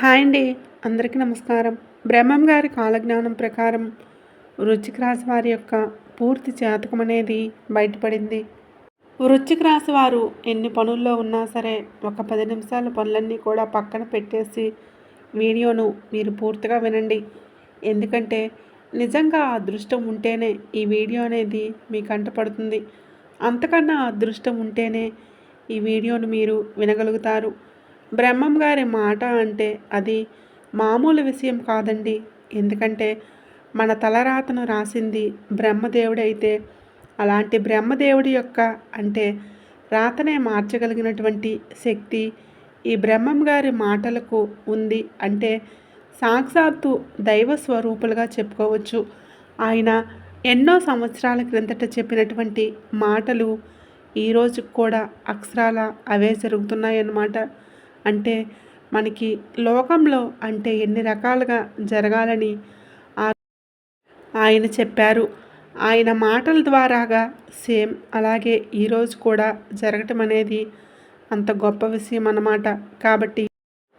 Hi అండి అందరికీ నమస్కారం. బ్రహ్మం గారి కాలజ్ఞానం ప్రకారం వృశ్చిక రాశి వారి యొక్క పూర్తి జాతకం అనేది బయటపడింది. వృశ్చిక రాశి వారు ఎన్ని పనుల్లో ఉన్నా సరే ఒక పది నిమిషాల పనులన్నీ కూడా పక్కన పెట్టేసి వీడియోను మీరు పూర్తిగా వినండి. ఎందుకంటే నిజంగా అదృష్టం ఉంటేనే ఈ వీడియో అనేది మీ కంటపడుతుంది అంతకన్నా అదృష్టం ఉంటేనే ఈ వీడియోను మీరు వినగలుగుతారు. బ్రహ్మం గారి మాట అంటే అది మామూలు విషయం కాదండి. ఎందుకంటే మన తలరాతను రాసింది బ్రహ్మదేవుడైతే అలాంటి బ్రహ్మదేవుడి యొక్క అంటే రాతనే మార్చగలిగినటువంటి శక్తి ఈ బ్రహ్మం గారి మాటలకు ఉంది అంటే సాక్షాత్తు దైవ స్వరూపులుగా చెప్పుకోవచ్చు. ఆయన ఎన్నో సంవత్సరాల క్రిందట చెప్పినటువంటి మాటలు ఈరోజు కూడా అక్షరాల అవే జరుగుతున్నాయన్నమాట. అంటే మనకి లోకంలో అంటే ఎన్ని రకాలుగా జరగాలని ఆయన చెప్పారు. ఆయన మాటల ద్వారాగా సేమ్ అలాగే ఈరోజు కూడా జరగటం అనేది అంత గొప్ప విషయం అన్నమాట. కాబట్టి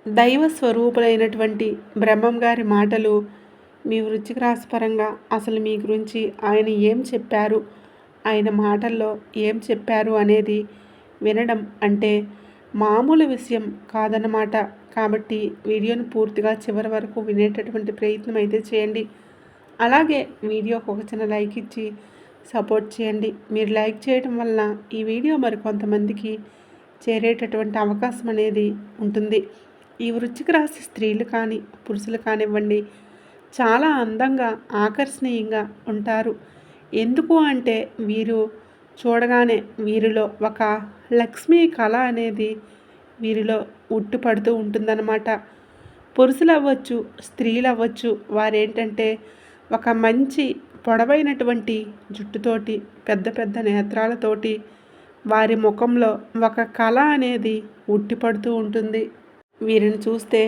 దైవ స్వరూపులైనటువంటి బ్రహ్మం గారి మాటలు మీ వృత్తిక రాశిపరంగా అసలు మీ గురించి ఆయన ఏం చెప్పారు? ఆయన మాటల్లో ఏం చెప్పారు అనేది వినడం అంటే మామూలు విషయం కాదన్నమాట. కాబట్టి వీడియోను పూర్తిగా చివరి వరకు వినేటటువంటి ప్రయత్నం అయితే చేయండి. అలాగే వీడియోకి ఒక చిన్న లైక్ ఇచ్చి సపోర్ట్ చేయండి. మీరు లైక్ చేయడం వల్ల ఈ వీడియో మరి కొంతమందికి చేరేటటువంటి అవకాశం అనేది ఉంటుంది. ఈ వృచ్చిక రాశి స్త్రీలు కానీ పురుషులు కానివ్వండి చాలా అందంగా ఆకర్షణీయంగా ఉంటారు. ఎందుకు అంటే వీరు చూడగానే వీరిలో ఒక లక్ష్మీ కళ అనేది వీరిలో ఉట్టుపడుతూ ఉంటుందన్నమాట. పురుషులు అవ్వచ్చు స్త్రీలు అవ్వచ్చు వారేంటంటే ఒక మంచి పొడవైనటువంటి జుట్టుతోటి పెద్ద పెద్ద నేత్రాలతోటి వారి ముఖంలో ఒక కళ అనేది ఉట్టిపడుతూ ఉంటుంది. వీరిని చూస్తే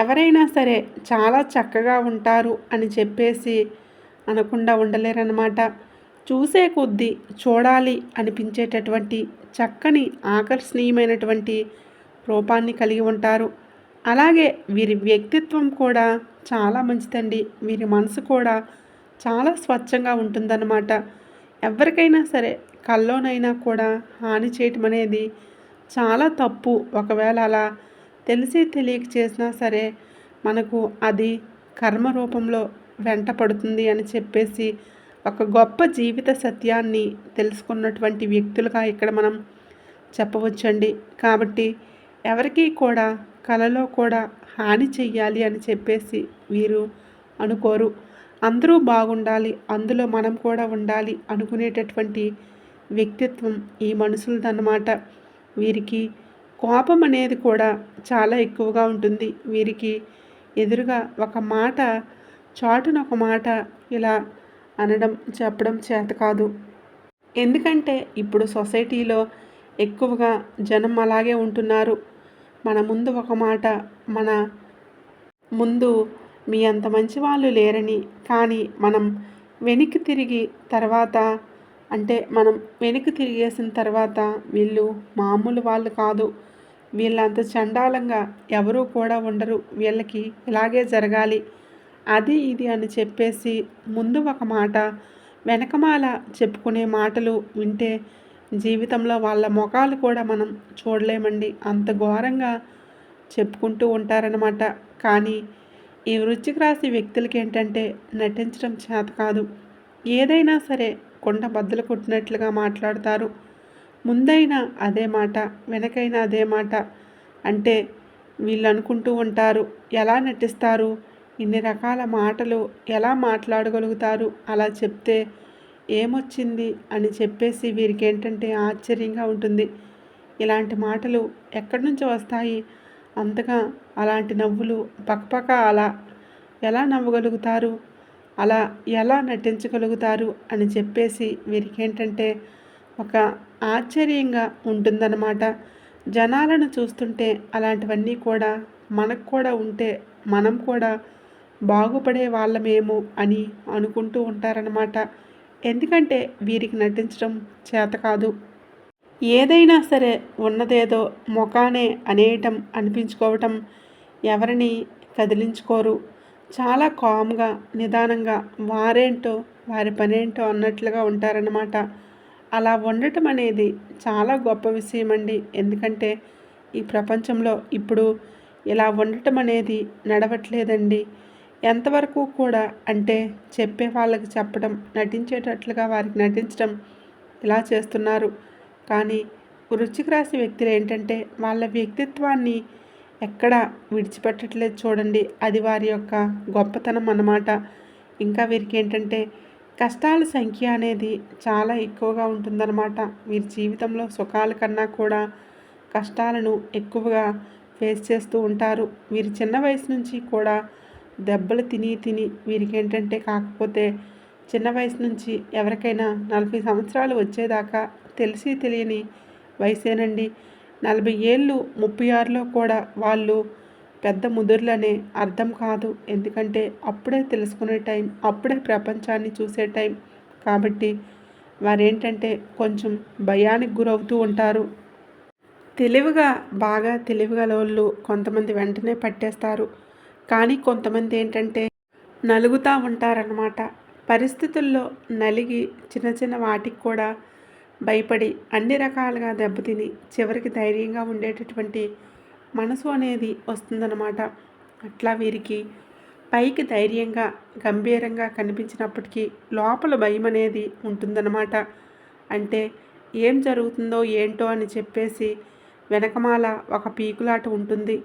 ఎవరైనా సరే చాలా చక్కగా ఉంటారు అని చెప్పేసి అనకుండా ఉండలేరన్నమాట. చూసే కొద్దీ చూడాలి అనిపించేటటువంటి చక్కని ఆకర్షణీయమైనటువంటి రూపాన్ని కలిగి ఉంటారు. అలాగే వీరి వ్యక్తిత్వం కూడా చాలా మంచిదండి. వీరి మనసు కూడా చాలా స్వచ్ఛంగా ఉంటుందన్నమాట. ఎవరికైనా సరే కల్లోనైనా కూడా హాని చేయటం అనేది చాలా తప్పు. ఒకవేళ అలా తెలిసి తెలియక చేసినా సరే మనకు అది కర్మ రూపంలో వెంట పడుతుంది అని చెప్పేసి ఒక గొప్ప జీవిత సత్యాన్ని తెలుసుకున్నటువంటి వ్యక్తులుగా ఇక్కడ మనం చెప్పవచ్చండి. కాబట్టి ఎవరికీ కూడా కళలో కూడా హాని చెయ్యాలి అని చెప్పేసి వీరు అనుకోరు. అందరూ బాగుండాలి అందులో మనం కూడా ఉండాలి అనుకునేటటువంటి వ్యక్తిత్వం ఈ మనుషులదన్నమాట. వీరికి కోపం అనేది కూడా చాలా ఎక్కువగా ఉంటుంది. వీరికి ఎదురుగా ఒక మాట చాటున ఒక మాట ఇలా అనడం చెప్పడం చేత కాదు. ఎందుకంటే ఇప్పుడు సొసైటీలో ఎక్కువగా జనం అలాగే ఉంటున్నారు. మన ముందు ఒక మాట మన ముందు మీ అంత మంచి వాళ్ళు లేరని కానీ మనం వెనక్కి తిరిగి తర్వాత అంటే మనం వెనక్కి తిరిగేసిన తర్వాత వీళ్ళు మామూలు వాళ్ళు కాదు. వీళ్ళంత చండాలంగా ఎవరూ కూడా ఉండరు. వీళ్ళకి ఇలాగే జరగాలి. అది ఇది అని చెప్పేసి ముందు ఒక మాట వెనకమాల చెప్పుకునే మాటలు వింటే జీవితంలో వాళ్ళ ముఖాలు కూడా మనం చూడలేమండి. అంత ఘోరంగా చెప్పుకుంటూ ఉంటారనమాట కానీ ఈ వృచ్చిక రాశి వ్యక్తులకి ఏంటంటే నటించడం చేత కాదు. ఏదైనా సరే కొండ బద్దలు కొట్టినట్లుగా మాట్లాడతారు. ముందైనా అదే మాట వెనకైనా అదే మాట అంటే వీళ్ళు అనుకుంటూ ఉంటారు. ఎలా నటిస్తారు? ఇన్ని రకాల మాటలు ఎలా మాట్లాడగలుగుతారు? అలా చెప్తే ఏమొచ్చింది? అని చెప్పేసి వీరికి ఏంటంటే ఆశ్చర్యంగా ఉంటుంది. ఇలాంటి మాటలు ఎక్కడి నుంచి వస్తాయి? అంతగా అలాంటి నవ్వులు పక్కపక్క అలా ఎలా నవ్వగలుగుతారు? అలా ఎలా నటించగలుగుతారు? అని చెప్పేసి వీరికి ఏంటంటే ఒక ఆశ్చర్యంగా ఉంటుందన్నమాట. జనాలను చూస్తుంటే అలాంటివన్నీ కూడా మనకు కూడా ఉంటే మనం కూడా బాగుపడే వాళ్ళమేమో అని అనుకుంటూ ఉంటారనమాట ఎందుకంటే వీరికి నటించడం చేత కాదు. ఏదైనా సరే ఉన్నదేదో ముఖానే అనేయటం అనిపించుకోవటం ఎవరిని కదిలించుకోరు. చాలా కామ్గా నిదానంగా వారేంటో వారి పనేంటో అన్నట్లుగా ఉంటారన్నమాట. అలా ఉండటం అనేది చాలా గొప్ప విషయం అండి ఎందుకంటే ఈ ప్రపంచంలో ఇప్పుడు ఇలా ఉండటం అనేది నడవట్లేదండి. ఎంతవరకు కూడా అంటే చెప్పే వాళ్ళకి చెప్పడం నటించేటట్లుగా వారికి నటించడం ఇలా చేస్తున్నారు. కానీ వృశ్చిక రాశి వ్యక్తులు ఏంటంటే వాళ్ళ వ్యక్తిత్వాన్ని ఎక్కడ విడిచిపెట్టట్లేదు చూడండి. అది వారి యొక్క గొప్పతనం అన్నమాట. ఇంకా వీరికి ఏంటంటే కష్టాల సంఖ్య అనేది చాలా ఎక్కువగా ఉంటుందన్నమాట. వీరి జీవితంలో సుఖాల కన్నా కూడా కష్టాలను ఎక్కువగా ఫేస్ చేస్తూ ఉంటారు. వీరి చిన్న వయసు నుంచి కూడా దెబ్బలు తిని తిని వీరికి ఏంటంటే కాకపోతే చిన్న వయసు నుంచి ఎవరికైనా నలభై సంవత్సరాలు వచ్చేదాకా తెలిసి తెలియని వయసేనండి. నలభై ఏళ్ళు ముప్పై ఆరులో కూడా వాళ్ళు పెద్ద ముదుర్లనే అర్థం కాదు. ఎందుకంటే అప్పుడే తెలుసుకునే టైం అప్పుడే ప్రపంచాన్ని చూసే టైం కాబట్టి వారేంటంటే కొంచెం భయానికి గురవుతూ ఉంటారు. తెలివిగా బాగా తెలివిగలవాళ్ళు కొంతమంది వెంటనే పట్టేస్తారు. కానీ కొంతమంది ఏంటంటే నలుగుతూ ఉంటారన్నమాట. పరిస్థితుల్లో నలిగి చిన్న చిన్న వాటికి కూడా భయపడి అన్ని రకాలుగా దెబ్బతిని చివరికి ధైర్యంగా ఉండేటటువంటి మనసు అనేది వస్తుందన్నమాట. అట్లా వీరికి పైకి ధైర్యంగా గంభీరంగా కనిపించినప్పటికీ లోపల భయం అనేది ఉంటుందన్నమాట. అంటే ఏం జరుగుతుందో ఏంటో అని చెప్పేసి వెనకమాల ఒక పీకులాట ఉంటుంది.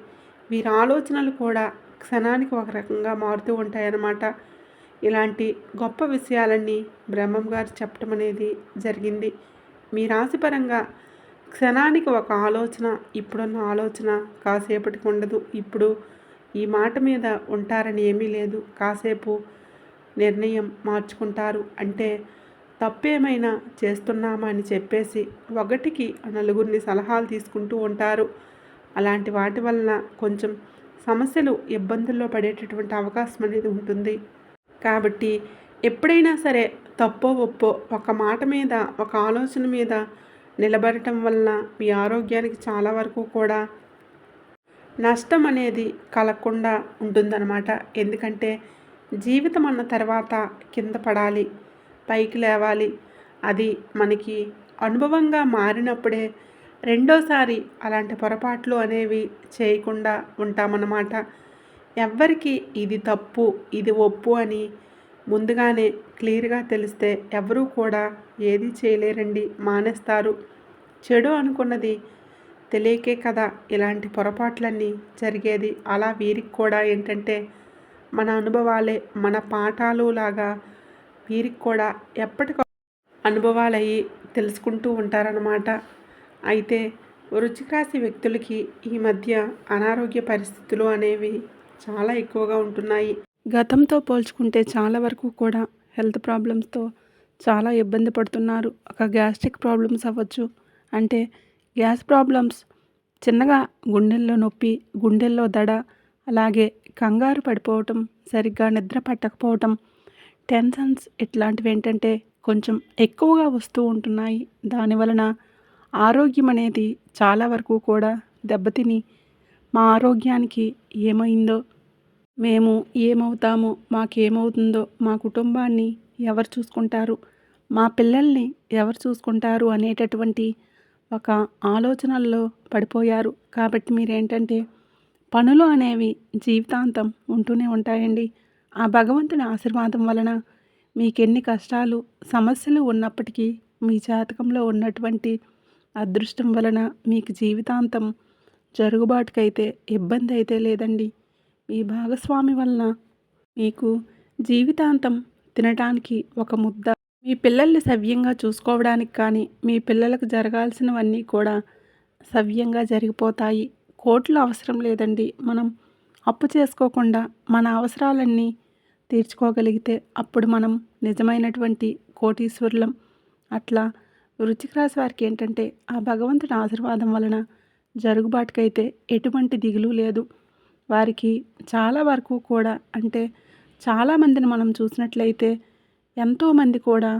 వీరి ఆలోచనలు కూడా క్షణానికి ఒక రకంగా మారుతూ ఉంటాయన్నమాట. ఇలాంటి గొప్ప విషయాలన్నీ బ్రహ్మం గారు చెప్పడం అనేది జరిగింది. మీ రాశిపరంగా క్షణానికి ఒక ఆలోచన ఇప్పుడున్న ఆలోచన కాసేపటికి ఉండదు. ఇప్పుడు ఈ మాట మీద ఉంటారని ఏమీ లేదు. కాసేపు నిర్ణయం మార్చుకుంటారు. అంటే తప్పేమైనా చేస్తున్నామా అని చెప్పేసి ఒకటికి నలుగురిని సలహాలు తీసుకుంటూ ఉంటారు. అలాంటి వాటి వలన కొంచెం సమస్యలు ఇబ్బందుల్లో పడేటటువంటి అవకాశం అనేది ఉంటుంది. కాబట్టి ఎప్పుడైనా సరే తప్పో ఒప్పో ఒక మాట మీద ఒక ఆలోచన మీద నిలబడటం వలన మీ ఆరోగ్యానికి చాలా వరకు కూడా నష్టం అనేది కలగకుండా ఉంటుందన్నమాట. ఎందుకంటే జీవితం అన్న తర్వాత కింద పడాలి పైకి లేవాలి. అది మనకి అనుభవంగా మారినప్పుడే రెండోసారి అలాంటి పొరపాట్లు అనేవి చేయకుండా ఉంటామన్నమాట. ఎవ్వరికి ఇది తప్పు ఇది ఒప్పు అని ముందుగానే క్లియర్గా తెలిస్తే ఎవరూ కూడా ఏది చేయలేరండి మానేస్తారు. చెడు అనుకున్నది తెలియకే కదా ఇలాంటి పొరపాట్లన్నీ జరిగేది. అలా వీరికి కూడా ఏంటంటే మన అనుభవాలే మన పాఠాలు లాగా వీరికి కూడా ఎప్పటికో అనుభవాలయ్యి తెలుసుకుంటూ ఉంటారన్నమాట. అయితే వృచ్చికరాశి వ్యక్తులకి ఈ మధ్య అనారోగ్య పరిస్థితులు అనేవి చాలా ఎక్కువగా ఉంటున్నాయి. గతంతో పోల్చుకుంటే చాలా వరకు కూడా హెల్త్ ప్రాబ్లమ్స్తో చాలా ఇబ్బంది పడుతున్నారు. ఒక గ్యాస్ట్రిక్ ప్రాబ్లమ్స్ అవ్వచ్చు అంటే గ్యాస్ ప్రాబ్లమ్స్ చిన్నగా గుండెల్లో నొప్పి గుండెల్లో దడ అలాగే కంగారు పడిపోవటం సరిగ్గా నిద్ర పట్టకపోవటం టెన్షన్స్ ఇట్లాంటివి ఏంటంటే కొంచెం ఎక్కువగా వస్తూ ఉంటున్నాయి. దానివలన ఆరోగ్యం అనేది చాలా వరకు కూడా దెబ్బతిని మా ఆరోగ్యానికి ఏమైందో మేము ఏమవుతామో మాకేమవుతుందో మా కుటుంబాన్ని ఎవరు చూసుకుంటారు మా పిల్లల్ని ఎవరు చూసుకుంటారు అనేటటువంటి ఒక ఆలోచనల్లో పడిపోయారు. కాబట్టి మీరేంటంటే పనులు అనేవి జీవితాంతం ఉంటూనే ఉంటాయండి. ఆ భగవంతుని ఆశీర్వాదం వలన మీకెన్ని కష్టాలు సమస్యలు ఉన్నప్పటికీ మీ జాతకంలో ఉన్నటువంటి అదృష్టం వలన మీకు జీవితాంతం జరుగుబాటుకైతే ఇబ్బంది అయితే లేదండి. మీ భాగస్వామి వలన మీకు జీవితాంతం తినటానికి ఒక ముద్ద మీ పిల్లల్ని సవ్యంగా చూసుకోవడానికి కానీ మీ పిల్లలకు జరగాల్సినవన్నీ కూడా సవ్యంగా జరిగిపోతాయి. కోట్లు అవసరం లేదండి. మనం అప్పు చేసుకోకుండా మన అవసరాలన్నీ తీర్చుకోగలిగితే అప్పుడు మనం నిజమైనటువంటి కోటీశ్వరులం. అట్లా వృచ్చిక రాశి వారికి ఏంటంటే ఆ భగవంతుడి ఆశీర్వాదం వలన జరుగుబాటుకైతే ఎటువంటి దిగులు లేదు. వారికి చాలా వరకు కూడా అంటే చాలామందిని మనం చూసినట్లయితే ఎంతోమంది కూడా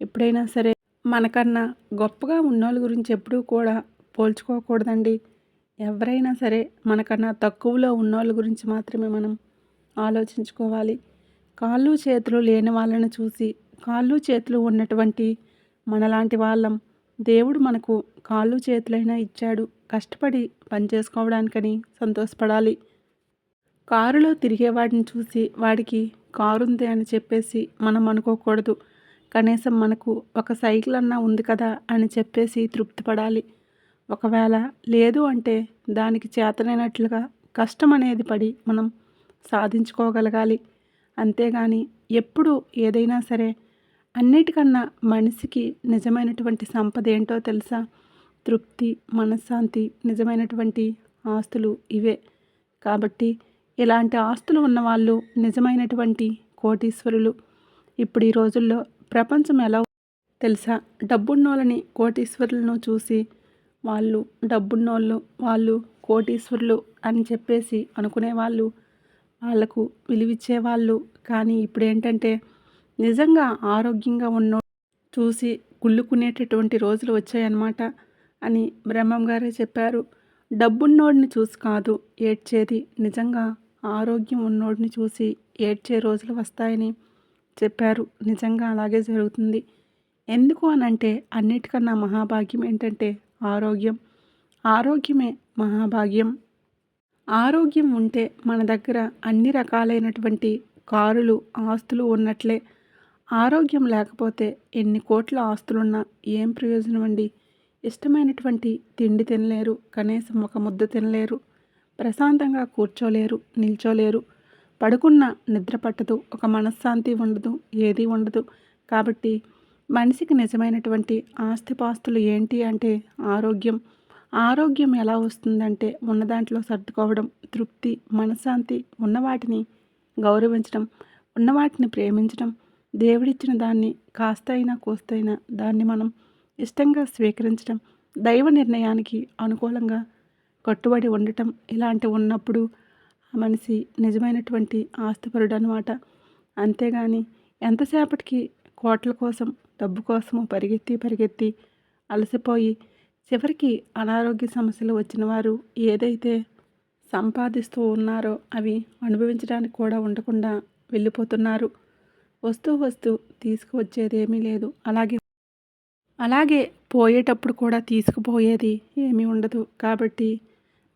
ఎప్పుడైనా సరే మనకన్నా గొప్పగా ఉన్నోళ్ళ గురించి ఎప్పుడూ కూడా పోల్చుకోకూడదండి. ఎవరైనా సరే మనకన్నా తక్కువలో ఉన్నోళ్ళ గురించి మాత్రమే మనం ఆలోచించుకోవాలి. కాళ్ళు చేతులు లేని వాళ్ళని చూసి కాళ్ళు చేతులు ఉన్నటువంటి మనలాంటి వాళ్ళం. దేవుడు మనకు కాళ్ళు చేతులైనా ఇచ్చాడు. కష్టపడి పనిచేసుకోవడానికని సంతోషపడాలి. కారులో తిరిగేవాడిని చూసి వాడికి కారు ఉంది అని చెప్పేసి మనం అనుకోకూడదు. కనీసం మనకు ఒక సైకిల్ అన్నా ఉంది కదా అని చెప్పేసి తృప్తిపడాలి. ఒకవేళ లేదు అంటే దానికి చేతనైనట్లుగా కష్టం అనేది పడి మనం సాధించుకోగలగాలి. అంతేగాని ఎప్పుడు ఏదైనా సరే అన్నిటికన్నా మనిషికి నిజమైనటువంటి సంపద ఏంటో తెలుసా? తృప్తి మనశ్శాంతి నిజమైనటువంటి ఆస్తులు ఇవే. కాబట్టి ఇలాంటి ఆస్తులు ఉన్నవాళ్ళు నిజమైనటువంటి కోటీశ్వరులు. ఇప్పుడు ఈ రోజుల్లో ప్రపంచం ఎలా తెలుసా? డబ్బున్నోళ్ళని కోటీశ్వరులను చూసి వాళ్ళు డబ్బున్నోళ్ళు వాళ్ళు కోటీశ్వరులు అని చెప్పేసి అనుకునే వాళ్ళు వాళ్ళకు విలువిచ్చే వాళ్ళు కానీ ఇప్పుడు ఏంటంటే నిజంగా ఆరోగ్యంగా ఉన్న చూసి కుళ్ళుకునేటటువంటి రోజులు వచ్చాయన్నమాట అని బ్రహ్మం గారే చెప్పారు. డబ్బున్నోడిని చూసి కాదు ఏడ్చేది నిజంగా ఆరోగ్యం ఉన్నోడిని చూసి ఏడ్చే రోజులు వస్తాయని చెప్పారు. నిజంగా అలాగే జరుగుతుంది. ఎందుకు అనంటే అన్నిటికన్నా మహాభాగ్యం ఏంటంటే ఆరోగ్యం. ఆరోగ్యమే మహాభాగ్యం. ఆరోగ్యం ఉంటే మన దగ్గర అన్ని రకాలైనటువంటి కారులు ఆస్తులు ఉన్నట్లే ఆరోగ్యం లేకపోతే ఎన్ని కోట్ల ఆస్తులున్నా ఏం ప్రయోజనం అండి? ఇష్టమైనటువంటి తిండి తినలేరు కనీసం ఒక ముద్ద తినలేరు ప్రశాంతంగా కూర్చోలేరు నిల్చోలేరు. పడుకున్న నిద్ర పట్టదు ఒక మనశ్శాంతి ఉండదు ఏది ఉండదు. కాబట్టి మనిషికి నిజమైనటువంటి ఆస్తిపాస్తులు ఏంటి అంటే ఆరోగ్యం. ఆరోగ్యం ఎలా వస్తుందంటే ఉన్న దాంట్లో సర్దుకోవడం తృప్తి మనశ్శాంతి ఉన్నవాటిని గౌరవించడం ఉన్నవాటిని ప్రేమించడం దేవుడిచ్చిన దాన్ని కాస్త అయినా కోస్తైనా దాన్ని మనం ఇష్టంగా స్వీకరించడం దైవ నిర్ణయానికి అనుకూలంగా కట్టుబడి ఉండటం ఇలాంటివి ఉన్నప్పుడు ఆ మనిషి నిజమైనటువంటి ఆస్తిపరుడు అనమాట అంతేగాని ఎంతసేపటికి కోట్ల కోసం డబ్బు కోసము పరిగెత్తి పరిగెత్తి అలసిపోయి చివరికి అనారోగ్య సమస్యలు వచ్చిన వారు ఏదైతే సంపాదిస్తూ ఉన్నారో అవి అనుభవించడానికి కూడా ఉండకుండా వెళ్ళిపోతున్నారు. వస్తూ వస్తూ తీసుకువచ్చేదేమీ లేదు. అలాగే అలాగే పోయేటప్పుడు కూడా తీసుకుపోయేది ఏమీ ఉండదు. కాబట్టి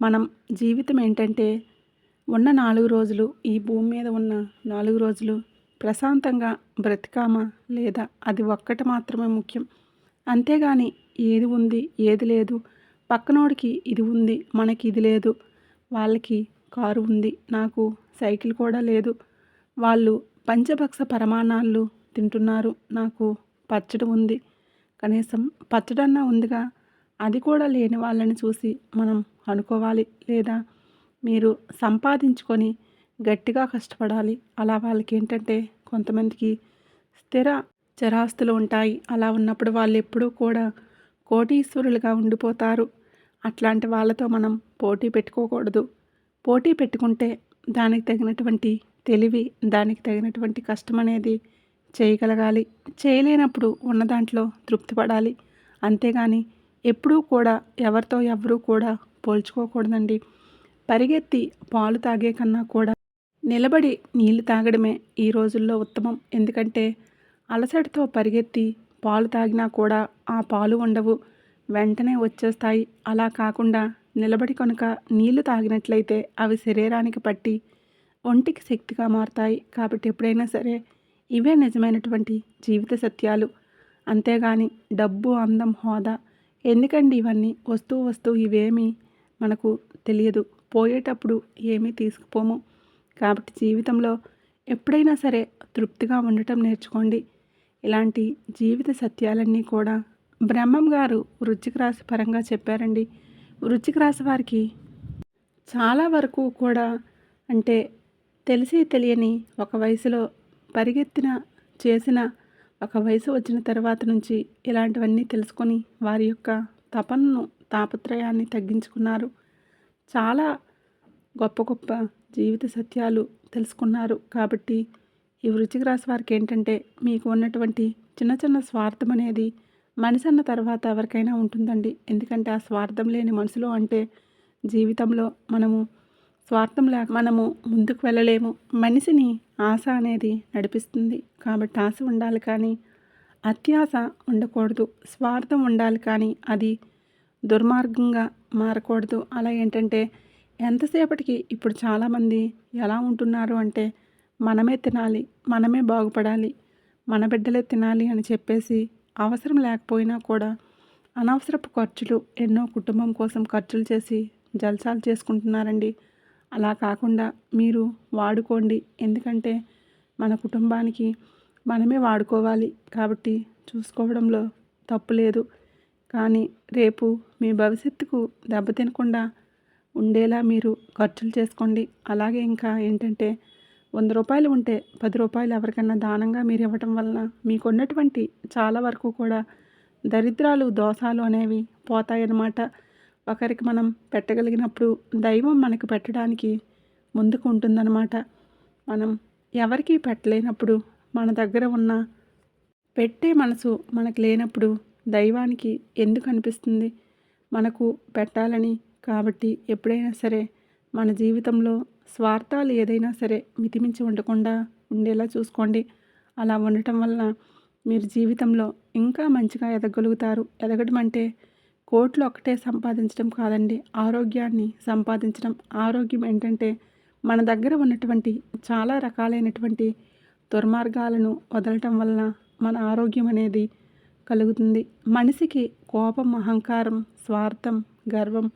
మనం జీవితం ఏంటంటే ఉన్న నాలుగు రోజులు ఈ భూమి మీద ఉన్న నాలుగు రోజులు ప్రశాంతంగా బ్రతికామా లేదా? అది ఒక్కటి మాత్రమే ముఖ్యం. అంతేగాని ఏది ఉంది ఏది లేదు. పక్కనోడికి ఇది ఉంది మనకి ఇది లేదు. వాళ్ళకి కారు ఉంది నాకు సైకిల్ కూడా లేదు. వాళ్ళు పంచభక్ష పరమాణాలు తింటున్నారు. నాకు పచ్చడి ఉంది. కనీసం పచ్చడన్నా ఉందిగా. అది కూడా లేని వాళ్ళని చూసి మనం అనుకోవాలి లేదా? మీరు సంపాదించుకొని గట్టిగా కష్టపడాలి. అలా వాళ్ళకి ఏంటంటే కొంతమందికి స్థిర చరాస్తులు ఉంటాయి. అలా ఉన్నప్పుడు వాళ్ళు ఎప్పుడూ కూడా కోటీశ్వరులుగా ఉండిపోతారు. అట్లాంటి వాళ్ళతో మనం పోటీ పెట్టుకోకూడదు. పోటీ పెట్టుకుంటే దానికి తగినటువంటి తెలివి దానికి తగినటువంటి కష్టం అనేది చేయగలగాలి. చేయలేనప్పుడు ఉన్న దాంట్లో తృప్తి పడాలి అంతేగాని ఎప్పుడూ కూడా ఎవరితో ఎవరూ కూడా పోల్చుకోకూడదండి. పరిగెత్తి పాలు తాగే కన్నా కూడా నిలబడి నీళ్ళు తాగడమే ఈ రోజుల్లో ఉత్తమం. ఎందుకంటే అలసటతో పరిగెత్తి పాలు తాగినా కూడా ఆ పాలు ఉండవు. వెంటనే వచ్చేస్తాయి. అలా కాకుండా నిలబడి కనుక నీళ్ళు తాగినట్లయితే అవి శరీరానికి పట్టి ఒంటికి శక్తిగా మారుతాయి. కాబట్టి ఎప్పుడైనా సరే ఇవే నిజమైనటువంటి జీవిత సత్యాలు. అంతేగాని డబ్బు అందం హోదా ఎందుకండి ఇవన్నీ? వస్తూ వస్తూ ఇవేమీ మనకు తెలియదు. పోయేటప్పుడు ఏమీ తీసుకుపోము. కాబట్టి జీవితంలో ఎప్పుడైనా సరే తృప్తిగా ఉండటం నేర్చుకోండి. ఇలాంటి జీవిత సత్యాలన్నీ కూడా బ్రహ్మం గారు వృచ్చిక రాశి పరంగా చెప్పారండి. వృచ్చిక రాశి వారికి చాలా వరకు కూడా అంటే తెలిసి తెలియని ఒక వయసులో పరిగెత్తిన చేసిన ఒక వయసు వచ్చిన తర్వాత నుంచి ఇలాంటివన్నీ తెలుసుకొని వారి యొక్క తపనను తాపత్రయాన్ని తగ్గించుకున్నారు. చాలా గొప్ప గొప్ప జీవిత సత్యాలు తెలుసుకున్నారు. కాబట్టి ఈ వృచ్చిక రాశి వారికి ఏంటంటే మీకు ఉన్నటువంటి చిన్న చిన్న స్వార్థం అనేది మనిషి అన్న తర్వాత ఎవరికైనా ఉంటుందండి. ఎందుకంటే ఆ స్వార్థం లేని మనసులో అంటే జీవితంలో మనము స్వార్థం లేక మనము ముందుకు వెళ్ళలేము. మనిషిని ఆశ అనేది నడిపిస్తుంది. కాబట్టి ఆశ ఉండాలి కానీ అత్యాశ ఉండకూడదు. స్వార్థం ఉండాలి కానీ అది దుర్మార్గంగా మారకూడదు. అలా ఏంటంటే ఎంతసేపటికి ఇప్పుడు చాలామంది ఎలా ఉంటున్నారు అంటే మనమే తినాలి మనమే బాగుపడాలి మన బిడ్డలే తినాలి అని చెప్పేసి అవసరం లేకపోయినా కూడా అనవసరపు ఖర్చులు ఎన్నో కుటుంబం కోసం ఖర్చులు చేసి జల్సాలు చేసుకుంటున్నారండి. అలా కాకుండా మీరు వాడుకోండి. ఎందుకంటే మన కుటుంబానికి మనమే వాడుకోవాలి కాబట్టి చూసుకోవడంలో తప్పు లేదు. కానీ రేపు మీ భవిష్యత్తుకు దెబ్బతినకుండా ఉండేలా మీరు ఖర్చులు చేసుకోండి. అలాగే ఇంకా ఏంటంటే వంద రూపాయలు ఉంటే పది రూపాయలు ఎవరికైనా దానంగా మీరు ఇవ్వటం వలన మీకు ఉన్నటువంటి చాలా వరకు కూడా దరిద్రాలు దోషాలు అనేవి పోతాయన్నమాట. ఒకరికి మనం పెట్టగలిగినప్పుడు దైవం మనకు పెట్టడానికి ముందుకు ఉంటుందన్నమాట. మనం ఎవరికి పెట్టలేనప్పుడు మన దగ్గర ఉన్న పెట్టే మనసు మనకు లేనప్పుడు దైవానికి ఎందుకు అనిపిస్తుంది? మనకు పెట్టాలని కాబట్టి ఎప్పుడైనా సరే మన జీవితంలో స్వార్థాలు ఏదైనా సరే మితిమించి ఉండకుండా ఉండేలా చూసుకోండి. అలా ఉండటం వలన మీరు జీవితంలో ఇంకా మంచిగా ఎదగలుగుతారు. ఎదగడం అంటే కోట్లు ఒకటే సంపాదించడం కాదండి. ఆరోగ్యాన్ని సంపాదించడం. ఆరోగ్యం ఏంటంటే మన దగ్గర ఉన్నటువంటి చాలా రకాలైనటువంటి దుర్మార్గాలను వదలటం వలన మన ఆరోగ్యం అనేది కలుగుతుంది. మనిషికి కోపం అహంకారం స్వార్థం గర్వం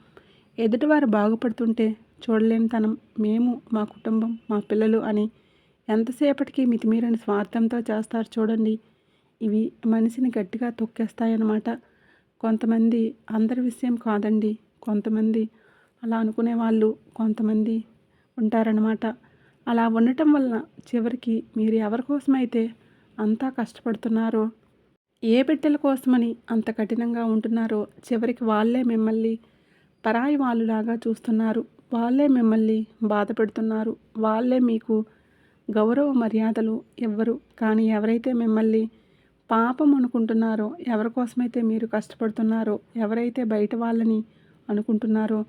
ఎదుటివారు బాగుపడుతుంటే చూడలేనితనం మేము మా కుటుంబం మా పిల్లలు అని ఎంతసేపటికి మితిమీరని స్వార్థంతో చేస్తారు చూడండి. ఇవి మనిషిని గట్టిగా తొక్కేస్తాయన్నమాట. కొంతమంది అందరి విషయం కాదండి. కొంతమంది అలా అనుకునే వాళ్ళు కొంతమంది ఉంటారనమాట అలా ఉండటం వలన చివరికి మీరు ఎవరి కోసమైతే అంతా కష్టపడుతున్నారో ఏ బిడ్డల కోసమని అంత కఠినంగా ఉంటున్నారో చివరికి వాళ్ళే మిమ్మల్ని పరాయి వాళ్ళులాగా చూస్తున్నారు. వాళ్ళే మిమ్మల్ని బాధ పెడుతున్నారు వాళ్ళే మీకు గౌరవ మర్యాదలు ఇవ్వరు. కానీ ఎవరైతే మిమ్మల్ని పాపం అనుకుంటున్నారో ఎవరి కోసమైతే మీరు కష్టపడుతున్నారో ఎవరైతే బయట వాళ్ళని అనుకుంటున్నారో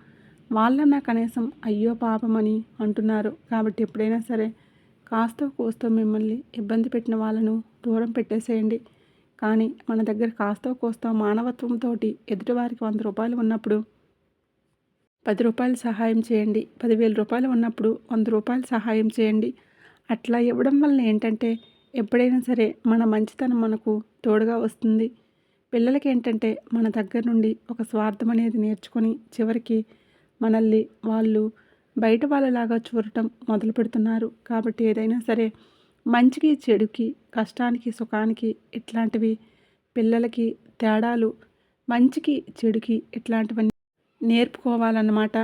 వాళ్ళన్నా కనీసం అయ్యో పాపమని అంటున్నారు. కాబట్టి ఎప్పుడైనా సరే కాస్తో కోస్తో మిమ్మల్ని ఇబ్బంది పెట్టిన వాళ్ళను దూరం పెట్టేసేయండి. కానీ మన దగ్గర కాస్తో కోస్తో మానవత్వంతో ఎదుటివారికి వంద రూపాయలు ఉన్నప్పుడు పది రూపాయలు సహాయం చేయండి. పదివేల రూపాయలు ఉన్నప్పుడు వంద రూపాయలు సహాయం చేయండి. అట్లా ఇవ్వడం వల్ల ఏంటంటే ఎప్పుడైనా సరే మన మంచితనం మనకు తోడుగా వస్తుంది. పిల్లలకి ఏంటంటే మన దగ్గర నుండి ఒక స్వార్థం అనేది నేర్చుకొని చివరికి మనల్ని వాళ్ళు బయట వాళ్ళలాగా చూడటం మొదలు పెడుతున్నారు. కాబట్టి ఏదైనా సరే మంచికి చెడుకి కష్టానికి సుఖానికి ఇట్లాంటివి పిల్లలకి తేడాలు మంచికి చెడుకి ఇట్లాంటివన్నీ నేర్పుకోవాలన్నమాట.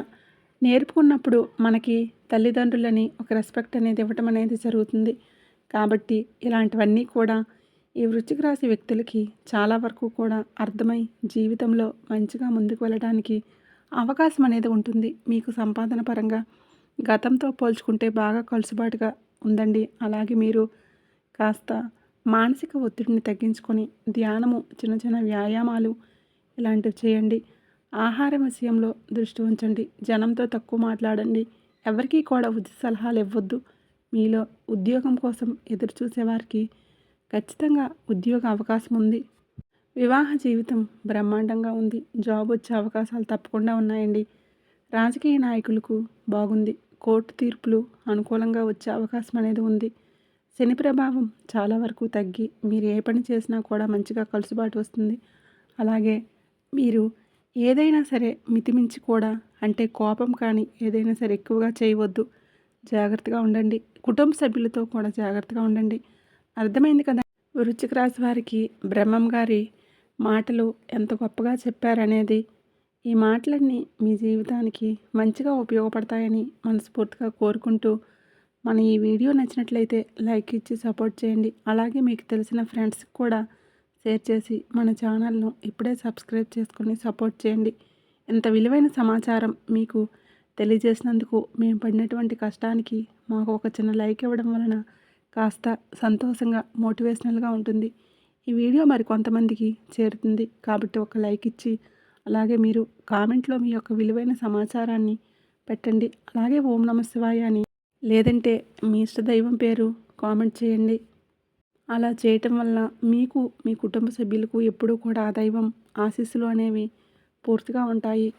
నేర్పుకున్నప్పుడు మనకి తల్లిదండ్రులని ఒక రెస్పెక్ట్ అనేది ఇవ్వటం అనేది జరుగుతుంది. కాబట్టి ఇలాంటివన్నీ కూడా ఈ వృశ్చిక రాశి వ్యక్తులకి చాలా వరకు కూడా అర్థమై జీవితంలో మంచిగా ముందుకు వెళ్ళడానికి అవకాశం అనేది ఉంటుంది. మీకు సంపాదన పరంగా గతంతో పోల్చుకుంటే బాగా కలుసుబాటుగా ఉందండి. అలాగే మీరు కాస్త మానసిక ఒత్తిడిని తగ్గించుకొని ధ్యానము చిన్న చిన్న వ్యాయామాలు ఇలాంటివి చేయండి. ఆహారం విషయంలో దృష్టి ఉంచండి. జనంతో తక్కువ మాట్లాడండి. ఎవరికీ కూడా ఉచిత సలహాలు ఇవ్వద్దు. మీలో ఉద్యోగం కోసం ఎదురుచూసేవారికి ఖచ్చితంగా ఉద్యోగ అవకాశం ఉంది. వివాహ జీవితం బ్రహ్మాండంగా ఉంది. జాబ్ వచ్చే అవకాశాలు తప్పకుండా ఉన్నాయండి. రాజకీయ నాయకులకు బాగుంది. కోర్టు తీర్పులు అనుకూలంగా వచ్చే అవకాశం అనేది ఉంది. శని ప్రభావం చాలా వరకు తగ్గి మీరు ఏ పని చేసినా కూడా మంచిగా కలుసుబాటు వస్తుంది. అలాగే మీరు ఏదైనా సరే మితిమించి కూడా అంటే కోపం కానీ ఏదైనా సరే ఎక్కువగా చేయవద్దు. జాగ్రత్తగా ఉండండి. కుటుంబ సభ్యులతో కూడా జాగ్రత్తగా ఉండండి. అర్థమైంది కదా? వృచ్చిక రాశి వారికి బ్రహ్మం గారి మాటలు ఎంత గొప్పగా చెప్పారనేది. ఈ మాటలన్నీ మీ జీవితానికి మంచిగా ఉపయోగపడతాయని మనస్ఫూర్తిగా కోరుకుంటూ మన ఈ వీడియో నచ్చినట్లయితే లైక్ ఇచ్చి సపోర్ట్ చేయండి. అలాగే మీకు తెలిసిన ఫ్రెండ్స్కి కూడా షేర్ చేసి మన ఛానల్ను ఇప్పుడే సబ్స్క్రైబ్ చేసుకొని సపోర్ట్ చేయండి. ఇంత విలువైన సమాచారం మీకు తెలియజేసినందుకు మేము పడినటువంటి కష్టానికి మాకు ఒక చిన్న లైక్ ఇవ్వడం వలన కాస్త సంతోషంగా మోటివేషనల్గా ఉంటుంది. ఈ వీడియో మరి కొంతమందికి చేరుతుంది. కాబట్టి ఒక లైక్ ఇచ్చి అలాగే మీరు కామెంట్లో మీ యొక్క విలువైన సమాచారాన్ని పెట్టండి. అలాగే ఓం నమ శివాయ అని లేదంటే మీ ఇష్ట దైవం పేరు కామెంట్ చేయండి. అలా చేయటం వల్ల మీకు మీ కుటుంబ సభ్యులకు ఎప్పుడూ కూడా ఆ దైవం ఆశీస్సులు అనేవి పూర్తిగా ఉంటాయి.